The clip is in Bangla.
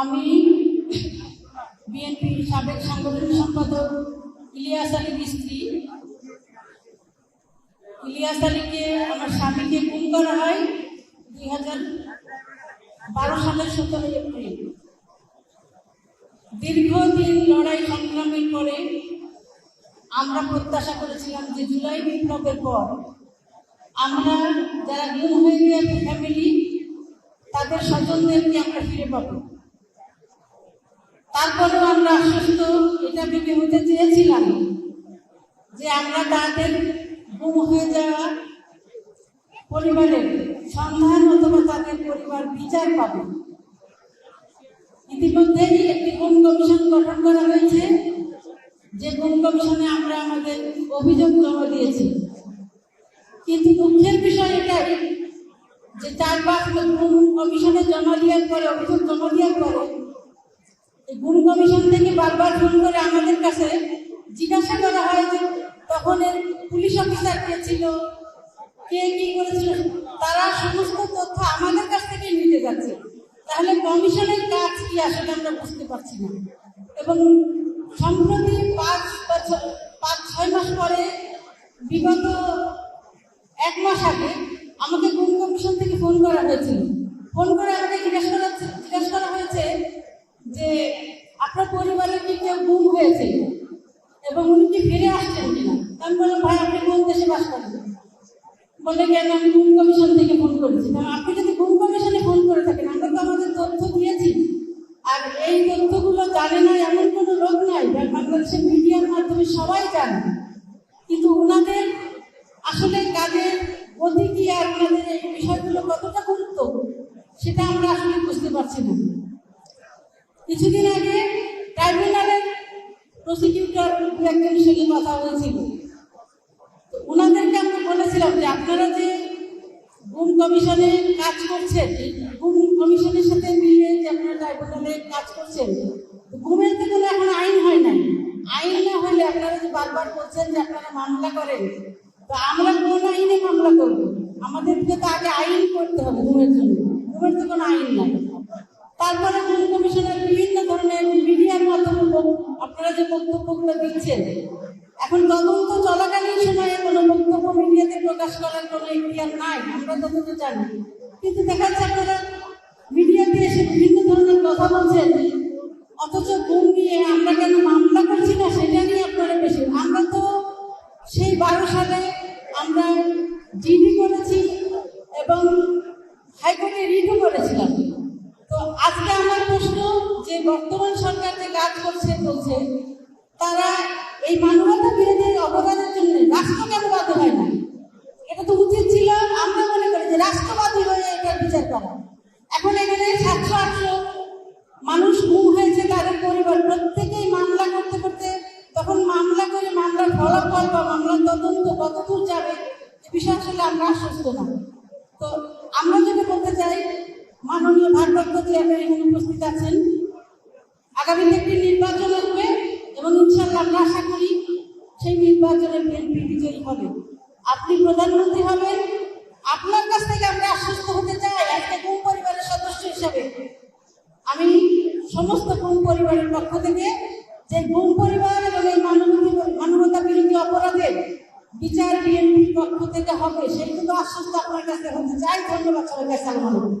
আমি বিএনপির সাবেক সাংগঠনিক সম্পাদক ইলিয়াস আলীর স্ত্রী ইলিয়াস আলীকে আমার স্বামীকে গুম করা হয় দুই হাজার বারো সালের সতেরো এপ্রিল। দীর্ঘদিন লড়াই সংগ্রামের পরে আমরা প্রত্যাশা করেছিলাম যে জুলাই বিপ্লবের পর আমরা যারা গুম হয়ে গিয়েছে ফ্যামিলি তাদের স্বজনদেরকে আমরা ফিরে পাবো। তারপরেও আমরা আশ্বস্ত এটা ভেবে হতে চেয়েছিলাম যে আমরা তাদের গুম হয়ে যাওয়া পরিবারের সন্ধান অথবা তাদের পরিবার বিচার পাবে। ইতিমধ্যেই একটি গুম কমিশন গঠন করা হয়েছে। যে গুম কমিশনে আমরা আমাদের অভিযোগ জমা দিয়েছি। কিন্তু দুঃখের বিষয় এটাই যে চার পাঁচ গুম কমিশনে জমা দেওয়ার পরে, অভিযোগ জমা দেওয়ার পরে গুম কমিশন থেকে বারবার ফোন করে আমাদের কাছে জিজ্ঞাসা করা হয় যে তখন এর পুলিশ অফিসার কে ছিল? কে কি করেছিল? তারা সমস্ত তথ্য আমাদের কাছ থেকে নিতে যাচ্ছে। তাহলে কমিশনের কাজ কি আসলে আমরা বুঝতে পারছি না। এবং সম্প্রতি পাঁচ বছর, পাঁচ, ছয় মাস পরে, বিগত এক মাস আগে আমাকে গুম কমিশন থেকে ফোন করা হয়েছিল। ফোন করে আমাকে জিজ্ঞাসা করা জিজ্ঞাসা করা হয়েছে যে আপনার পরিবারের কি কেউ গুম হয়েছে এবং উনি কি ফিরে আসছেন কিনা আমি বললাম ভাই বলে, কেন আমি গুম কমিশন থেকে ফোন করেছি? আপনি যদি গুম কমিশনে ফোন করে থাকেন, আমরা তো আমাদের তথ্য দিয়েছি। আর এই তথ্যগুলো জানে না এমন কোনো লোক নাই বাংলাদেশের মিডিয়ার মাধ্যমে সবাই জানে। কিন্তু ওনাদের আসলে কাজের গতি কি আর ওনাদের এই বিষয়গুলো কতটা গুরুত্ব, সেটা আমরা আসলে বুঝতে পারছি না। কিছুদিন আগে ট্রাইব্যুনালের প্রসিকিউটর দু একজনের সঙ্গে কথা হয়েছিল বলেছিলাম যে আপনারা যে গুম কমিশনে কাজ করছেন, গুম কমিশনের সাথে মিলে যে আপনারা ট্রাইব্যুনালে কাজ করছেন গুমের তো কোনো এখন আইন হয় নাই। আইন না হলে আপনারা যে বারবার বলছেন যে আপনারা মামলা করেন, তো আমরা কোন আইনে মামলা করব? আমাদেরকে তো আগে আইন করতে হবে গুমের জন্য। গুমের তো কোনো আইন নাই। তারপরে গুম কমিশনের বিভিন্ন ধরনের মিডিয়ার মাধ্যমে আপনারা যে বক্তব্যগুলো দিচ্ছেন এখন তদন্ত চলাকালীন সময়ে কোনো বক্তব্য মিডিয়াতে প্রকাশ করার কোনো ইতিহার নাই, আমরা তদন্ত জানি। কিন্তু দেখা যাচ্ছে আপনারা মিডিয়াতে এসে বিভিন্ন ধরনের কথা বলছেন, অথচ গুম নিয়ে আমরা কেন মামলা করছি না সেটা নিয়ে আপনারা বেশি আমরা তো সেই বারো সালে আমরা জিডি করেছি এবং হাইকোর্টে রিটও করেছিলাম। তো আজকে আমার প্রশ্ন, যে বর্তমান সরকার যে কাজ করছে, বলছে তারা এই মানবতা বিরোধী অবদানের জন্য রাষ্ট্র কেন বাধ্য হয় না। এটা তো উচিত ছিল, আমরা মনে করি যে রাষ্ট্রবাদী হয়ে এটার বিচার করা। এখন এখানে সাতশো আটশো মানুষ গুম হয়েছে, তাদের পরিবার, প্রত্যেকেই মামলা করতে করতে তখন মামলা করে মামলার ফলাফল বা মামলার তদন্ত কতদূর যাবে বিষয়ে আসলে আমরা আশ্বস্ত না। তো আমরা যেটা বলতে চাই, মাননীয় ভারপ্রাপ্ত চেয়ারম্যান এখানে উপস্থিত আছেন। আগামীতে একটি নির্বাচন আসবে। এবং ইনশাল্লাহ আমরা আশা করি সেই নির্বাচনে বিএনপি বিজয়ী হবে। আপনি প্রধানমন্ত্রী হবেন, আপনার কাছ থেকে আমরা আশ্বস্ত হতে চাই আজকে গুম পরিবারের সদস্য হিসাবে। আমি সমস্ত গুম পরিবারের পক্ষ থেকে যে গুম পরিবার এবং এই মানবতা বিরোধী অপরাধের বিচার বিএনপির পক্ষ থেকে হবে সেইটুকু আশ্বস্ত আপনার কাছে হতে চাই। ধন্যবাদ সবাইকে আলাইকুম।